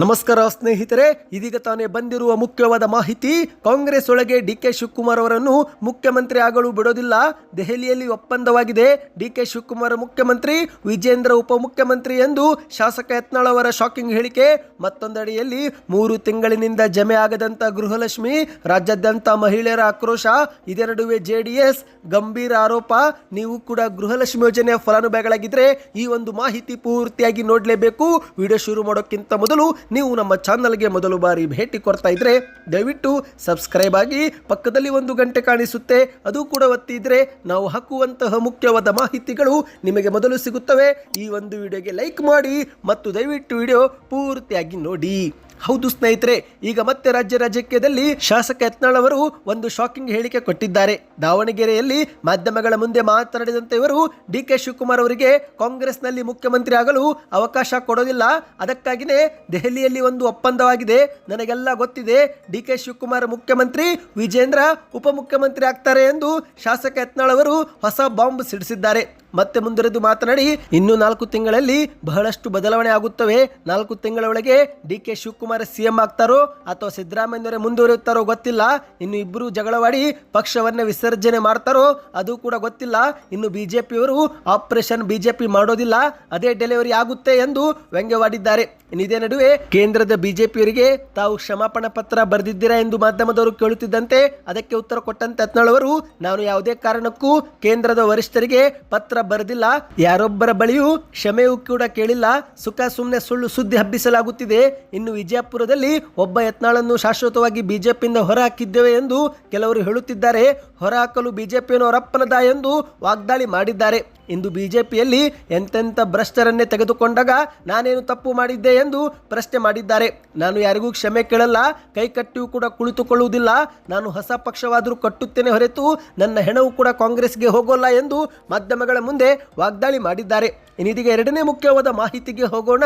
ನಮಸ್ಕಾರ ಸ್ನೇಹಿತರೆ, ಇದೀಗ ತಾನೇ ಬಂದಿರುವ ಮುಖ್ಯವಾದ ಮಾಹಿತಿ, ಕಾಂಗ್ರೆಸ್ ಒಳಗೆ ಡಿ ಕೆ ಶಿವಕುಮಾರ್ ಅವರನ್ನು ಮುಖ್ಯಮಂತ್ರಿ ಆಗಲು ಬಿಡೋದಿಲ್ಲ. ದೆಹಲಿಯಲ್ಲಿ ಒಪ್ಪಂದವಾಗಿದೆ. ಡಿ ಕೆ ಶಿವಕುಮಾರ್ ಮುಖ್ಯಮಂತ್ರಿ, ವಿಜೇಂದ್ರ ಉಪಮುಖ್ಯಮಂತ್ರಿ ಎಂದು ಶಾಸಕ ಯತ್ನಾಳ್ ಅವರ ಶಾಕಿಂಗ್ ಹೇಳಿಕೆ. ಮತ್ತೊಂದಡಿಯಲ್ಲಿ ಮೂರು ತಿಂಗಳಿನಿಂದ ಜಮೆ ಆಗದಂತ ಗೃಹಲಕ್ಷ್ಮಿ, ರಾಜ್ಯಾದ್ಯಂತ ಮಹಿಳೆಯರ ಆಕ್ರೋಶ ಇದೇ ನಡುವೆ ಜೆಡಿಎಸ್ ಗಂಭೀರ ಆರೋಪ. ನೀವು ಕೂಡ ಗೃಹಲಕ್ಷ್ಮಿ ಯೋಜನೆಯ ಫಲಾನುಭವಿಗಳಾಗಿದ್ರೆ ಈ ಒಂದು ಮಾಹಿತಿ ಪೂರ್ತಿಯಾಗಿ ನೋಡಲೇಬೇಕು. ವಿಡಿಯೋ ಶುರು ಮಾಡೋಕ್ಕಿಂತ ಮೊದಲು ನೀವು ನಮ್ಮ ಚಾನಲ್ಗೆ ಮೊದಲು ಬಾರಿ ಭೇಟಿ ಕೊಡ್ತಾ ಇದ್ರೆ ದಯವಿಟ್ಟು ಸಬ್ಸ್ಕ್ರೈಬ್ ಆಗಿ ಪಕ್ಕದಲ್ಲಿ ಒಂದು ಗಂಟೆ ಕಾಣಿಸುತ್ತೆ. ಅದು ಕೂಡ ಒತ್ತಿದ್ರೆ ನಾವು ಹಾಕುವಂತಹ ಮುಖ್ಯವಾದ ಮಾಹಿತಿಗಳು ನಿಮಗೆ ಮೊದಲು ಸಿಗುತ್ತವೆ. ಈ ಒಂದು ವಿಡಿಯೋಗೆ ಲೈಕ್ ಮಾಡಿ ಮತ್ತು ದಯವಿಟ್ಟು ವಿಡಿಯೋ ಪೂರ್ತಿಯಾಗಿ ನೋಡಿ. ಹೌದು ಸ್ನೇಹಿತರೆ, ಈಗ ಮತ್ತೆ ರಾಜ್ಯ ರಾಜಕೀಯದಲ್ಲಿ ಶಾಸಕ ಯತ್ನಾಳ್ ಅವರು ಒಂದು ಶಾಕಿಂಗ್ ಹೇಳಿಕೆ ಕೊಟ್ಟಿದ್ದಾರೆ. ದಾವಣಗೆರೆಯಲ್ಲಿ ಮಾಧ್ಯಮಗಳ ಮುಂದೆ ಮಾತನಾಡಿದಂತೆ ಇವರು ಡಿ ಕೆ ಶಿವಕುಮಾರ್ ಅವರಿಗೆ ಕಾಂಗ್ರೆಸ್ನಲ್ಲಿ ಮುಖ್ಯಮಂತ್ರಿ ಆಗಲು ಅವಕಾಶ ಕೊಡೋದಿಲ್ಲ. ಅದಕ್ಕಾಗಿಯೇ ದೆಹಲಿಯಲ್ಲಿ ಒಂದು ಒಪ್ಪಂದವಾಗಿದೆ. ನನಗೆಲ್ಲ ಗೊತ್ತಿದೆ ಡಿ ಕೆ ಶಿವಕುಮಾರ್ ಮುಖ್ಯಮಂತ್ರಿ, ವಿಜೇಂದ್ರ ಉಪಮುಖ್ಯಮಂತ್ರಿ ಆಗ್ತಾರೆ ಎಂದು ಶಾಸಕ ಯತ್ನಾಳ್ ಅವರು ಹೊಸ ಬಾಂಬ್ ಸಿಡಿಸಿದ್ದಾರೆ. ಮತ್ತೆ ಮುಂದುವರೆದು ಮಾತನಾಡಿ, ಇನ್ನು ನಾಲ್ಕು ತಿಂಗಳಲ್ಲಿ ಬಹಳಷ್ಟು ಬದಲಾವಣೆ ಆಗುತ್ತವೆ. ನಾಲ್ಕು ತಿಂಗಳ ಒಳಗೆ ಡಿ ಕೆ ಶಿವಕುಮಾರ್ ಸಿಎಂ ಆಗ್ತಾರೋ ಅಥವಾ ಸಿದ್ದರಾಮಯ್ಯವರೇ ಮುಂದುವರಿಯುತ್ತಾರೋ ಗೊತ್ತಿಲ್ಲ. ಇನ್ನು ಇಬ್ಬರು ಜಗಳವಾಡಿ ಪಕ್ಷವನ್ನ ವಿಸರ್ಜನೆ ಮಾಡ್ತಾರೋ ಅದು ಕೂಡ ಗೊತ್ತಿಲ್ಲ. ಇನ್ನು ಬಿಜೆಪಿಯವರು ಆಪರೇಷನ್ ಬಿಜೆಪಿ ಮಾಡೋದಿಲ್ಲ. ಅದೇ ಡೆಲಿವರಿ ಆಗುತ್ತೆ ಎಂದು ವ್ಯಂಗ್ಯವಾಡಿದ್ದಾರೆ. ಇನ್ನು ಇದೇ ನಡುವೆ ಕೇಂದ್ರದ ಬಿಜೆಪಿಯವರಿಗೆ ತಾವು ಕ್ಷಮಾಪಣಾ ಪತ್ರ ಬರೆದಿದ್ದೀರಾ ಎಂದು ಮಾಧ್ಯಮದವರು ಕೇಳುತ್ತಿದ್ದಂತೆ ಅದಕ್ಕೆ ಉತ್ತರ ಕೊಟ್ಟಂತೆ ಅತ್ನಾಳವರು ನಾನು ಯಾವುದೇ ಕಾರಣಕ್ಕೂ ಕೇಂದ್ರದ ವರಿಷ್ಠರಿಗೆ ಪತ್ರ ಬರೆದಿಲ್ಲ. ಯಾರೊಬ್ಬರ ಬಳಿಯೂ ಕ್ಷಮೆಯೂ ಕೂಡ ಕೇಳಿಲ್ಲ. ಸುಖ ಸುಮ್ಮನೆ ಸುಳ್ಳು ಸುದ್ದಿ ಹಬ್ಬಿಸಲಾಗುತ್ತಿದೆ. ಇನ್ನು ವಿಜಯಪುರದಲ್ಲಿ ಒಬ್ಬ ಯತ್ನಾಳನ್ನು ಶಾಶ್ವತವಾಗಿ ಬಿಜೆಪಿಯಿಂದ ಹೊರ ಹಾಕಿದ್ದೇವೆ ಎಂದು ಕೆಲವರು ಹೇಳುತ್ತಿದ್ದಾರೆ. ಹೊರಹಾಕಲು ಬಿಜೆಪಿಯನ್ನು ಹೊರಪ್ಪನದ ಎಂದು ವಾಗ್ದಾಳಿ ಮಾಡಿದ್ದಾರೆ. ಇಂದು ಬಿಜೆಪಿಯಲ್ಲಿ ಎಂತೆಂಥ ಭ್ರಷ್ಟರನ್ನೇ ತೆಗೆದುಕೊಂಡಾಗ ನಾನೇನು ತಪ್ಪು ಮಾಡಿದ್ದೆ ಎಂದು ಪ್ರಶ್ನೆ ಮಾಡಿದ್ದಾರೆ. ನಾನು ಯಾರಿಗೂ ಕ್ಷಮೆ ಕೇಳಲ್ಲ, ಕೈ ಕಟ್ಟಿಯೂ ಕೂಡ ಕುಳಿತುಕೊಳ್ಳುವುದಿಲ್ಲ. ನಾನು ಹೊಸ ಪಕ್ಷವಾದರೂ ಕಟ್ಟುತ್ತೇನೆ ಹೊರತು ನನ್ನ ಹೆಣವು ಕೂಡ ಕಾಂಗ್ರೆಸ್ಗೆ ಹೋಗೋಲ್ಲ ಎಂದು ಮಾಧ್ಯಮಗಳ ಮುಂದೆ ವಾಗ್ದಾಳಿ ಮಾಡಿದ್ದಾರೆ. ಇನ್ನಿದೀಗ ಎರಡನೇ ಮುಖ್ಯವಾದ ಮಾಹಿತಿಗೆ ಹೋಗೋಣ.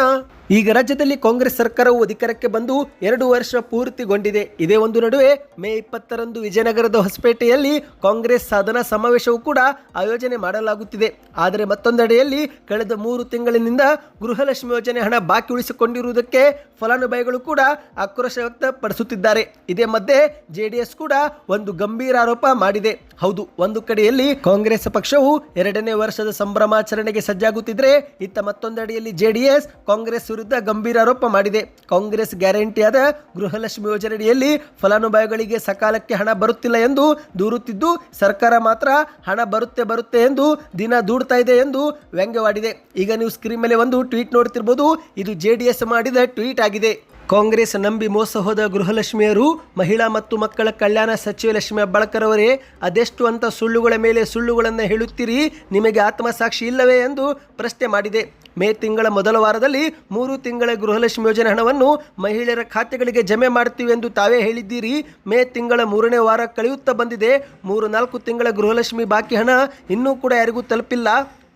ಈಗ ರಾಜ್ಯದಲ್ಲಿ ಕಾಂಗ್ರೆಸ್ ಸರ್ಕಾರವು ಅಧಿಕಾರಕ್ಕೆ ಬಂದು ಎರಡು ವರ್ಷ ಪೂರ್ತಿಗೊಂಡಿದೆ. ಇದೇ ಒಂದು ನಡುವೆ ಮೇ ಇಪ್ಪತ್ತರಂದು ವಿಜಯನಗರದ ಹೊಸಪೇಟೆಯಲ್ಲಿ ಕಾಂಗ್ರೆಸ್ ಸಾಧನಾ ಸಮಾವೇಶವು ಕೂಡ ಆಯೋಜನೆ ಮಾಡಲಾಗುತ್ತಿದೆ. ಆದರೆ ಮತ್ತೊಂದೆಡೆಯಲ್ಲಿ ಕಳೆದ ಮೂರು ತಿಂಗಳಿನಿಂದ ಗೃಹಲಕ್ಷ್ಮಿ ಯೋಜನೆ ಹಣ ಬಾಕಿ ಉಳಿಸಿಕೊಂಡಿರುವುದಕ್ಕೆ ಫಲಾನುಭವಿಗಳು ಕೂಡ ಆಕ್ರೋಶ ವ್ಯಕ್ತಪಡಿಸುತ್ತಿದ್ದಾರೆ. ಇದೇ ಮಧ್ಯೆ ಜೆಡಿಎಸ್ ಕೂಡ ಒಂದು ಗಂಭೀರ ಆರೋಪ ಮಾಡಿದೆ. ಹೌದು, ಒಂದು ಕಡೆಯಲ್ಲಿ ಕಾಂಗ್ರೆಸ್ ಪಕ್ಷವು ಎರಡನೇ ವರ್ಷದ ಸಂಭ್ರಮಾಚರಣೆಗೆ ಸಜ್ಜಾಗುತ್ತಿದ್ರೆ, ಇತ್ತ ಮತ್ತೊಂದೆಡೆಯಲ್ಲಿ ಜೆಡಿಎಸ್ ಕಾಂಗ್ರೆಸ್ ವಿರುದ್ಧ ಗಂಭೀರ ಆರೋಪ ಮಾಡಿದೆ. ಕಾಂಗ್ರೆಸ್ ಗ್ಯಾರಂಟಿಯಾದ ಗೃಹಲಕ್ಷ್ಮಿ ಯೋಜನೆಯಡಿಯಲ್ಲಿ ಫಲಾನುಭವಿಗಳಿಗೆ ಸಕಾಲಕ್ಕೆ ಹಣ ಬರುತ್ತಿಲ್ಲ ಎಂದು ದೂರುತ್ತಿದ್ದು, ಸರ್ಕಾರ ಮಾತ್ರ ಹಣ ಬರುತ್ತೆ ಬರುತ್ತೆ ಎಂದು ದಿನ ದೂಡ್ತಾ ಇದೆ ಎಂದು ವ್ಯಂಗ್ಯವಾಡಿದೆ. ಈಗ ನೀವು ಸ್ಕ್ರೀನ್ ಮೇಲೆ ಒಂದು ಟ್ವೀಟ್ ನೋಡ್ತಿರ್ಬೋದು. ಇದು ಜೆಡಿಎಸ್ ಮಾಡಿದ ಟ್ವೀಟ್ ಆಗಿದೆ. ಕಾಂಗ್ರೆಸ್ ನಂಬಿ ಮೋಸ ಹೋದ ಗೃಹಲಕ್ಷ್ಮಿಯರು, ಮಹಿಳಾ ಮತ್ತು ಮಕ್ಕಳ ಕಲ್ಯಾಣ ಸಚಿವ ಲಕ್ಷ್ಮಿ ಹೆಬ್ಬಾಳ್ಕರ್ ಅವರೇ ಅದೆಷ್ಟು ಅಂತ ಸುಳ್ಳುಗಳ ಮೇಲೆ ಸುಳ್ಳುಗಳನ್ನು ಹೇಳುತ್ತೀರಿ? ನಿಮಗೆ ಆತ್ಮಸಾಕ್ಷಿ ಇಲ್ಲವೇ ಎಂದು ಪ್ರಶ್ನೆ ಮಾಡಿದೆ. ಮೇ ತಿಂಗಳ ಮೊದಲ ವಾರದಲ್ಲಿ ಮೂರು ತಿಂಗಳ ಗೃಹಲಕ್ಷ್ಮಿ ಯೋಜನೆ ಹಣವನ್ನು ಮಹಿಳೆಯರ ಖಾತೆಗಳಿಗೆ ಜಮೆ ಮಾಡ್ತೀವಿ ಎಂದು ತಾವೇ ಹೇಳಿದ್ದೀರಿ. ಮೇ ತಿಂಗಳ ಮೂರನೇ ವಾರ ಕಳೆಯುತ್ತಾ ಬಂದಿದೆ. ಮೂರು ನಾಲ್ಕು ತಿಂಗಳ ಗೃಹಲಕ್ಷ್ಮಿ ಬಾಕಿ ಹಣ ಇನ್ನೂ ಕೂಡ ಯಾರಿಗೂ ತಲುಪಿಲ್ಲ.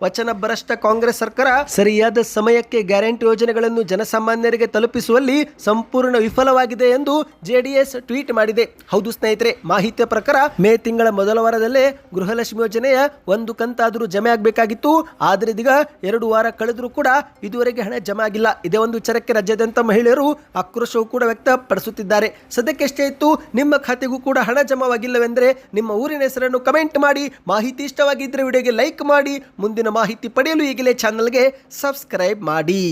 ವಚನ ಭ್ರಷ್ಟ ಕಾಂಗ್ರೆಸ್ ಸರ್ಕಾರ ಸರಿಯಾದ ಸಮಯಕ್ಕೆ ಗ್ಯಾರಂಟಿ ಯೋಜನೆಗಳನ್ನು ಜನಸಾಮಾನ್ಯರಿಗೆ ತಲುಪಿಸುವಲ್ಲಿ ಸಂಪೂರ್ಣ ವಿಫಲವಾಗಿದೆ ಎಂದು ಜೆಡಿಎಸ್ ಟ್ವೀಟ್ ಮಾಡಿದೆ. ಹೌದು ಸ್ನೇಹಿತರೆ, ಮಾಹಿತಿಯ ಪ್ರಕಾರ ಮೇ ತಿಂಗಳ ಮೊದಲ ವಾರದಲ್ಲೇ ಗೃಹಲಕ್ಷ್ಮಿ ಯೋಜನೆಯ ಒಂದು ಕಂತಾದರೂ ಜಮೆ ಆಗಬೇಕಾಗಿತ್ತು. ಆದರೆ ಇದೀಗ ಎರಡು ವಾರ ಕಳೆದರೂ ಕೂಡ ಇದುವರೆಗೆ ಹಣ ಜಮೆ ಆಗಿಲ್ಲ. ಇದೇ ಒಂದು ವಿಚಾರಕ್ಕೆ ರಾಜ್ಯಾದ್ಯಂತ ಮಹಿಳೆಯರು ಆಕ್ರೋಶವೂ ಕೂಡ ವ್ಯಕ್ತಪಡಿಸುತ್ತಿದ್ದಾರೆ. ಸದ್ಯಕ್ಕೆ ಎಷ್ಟೇ ಇತ್ತು, ನಿಮ್ಮ ಖಾತೆಗೂ ಕೂಡ ಹಣ ಜಮಾವಾಗಿಲ್ಲವೆಂದರೆ ನಿಮ್ಮ ಊರಿನ ಹೆಸರನ್ನು ಕಮೆಂಟ್ ಮಾಡಿ, ಮಾಹಿತಿ ಇಷ್ಟವಾಗಿದ್ದರೆ ವಿಡಿಯೋಗೆ ಲೈಕ್ ಮಾಡಿ, ಮುಂದಿನ ಮಾಹಿತಿ ಪಡೆಯಲು ಈಗಲೇ ಚಾನಲ್ಗೆ ಸಬ್ಸ್ಕ್ರೈಬ್ ಮಾಡಿ.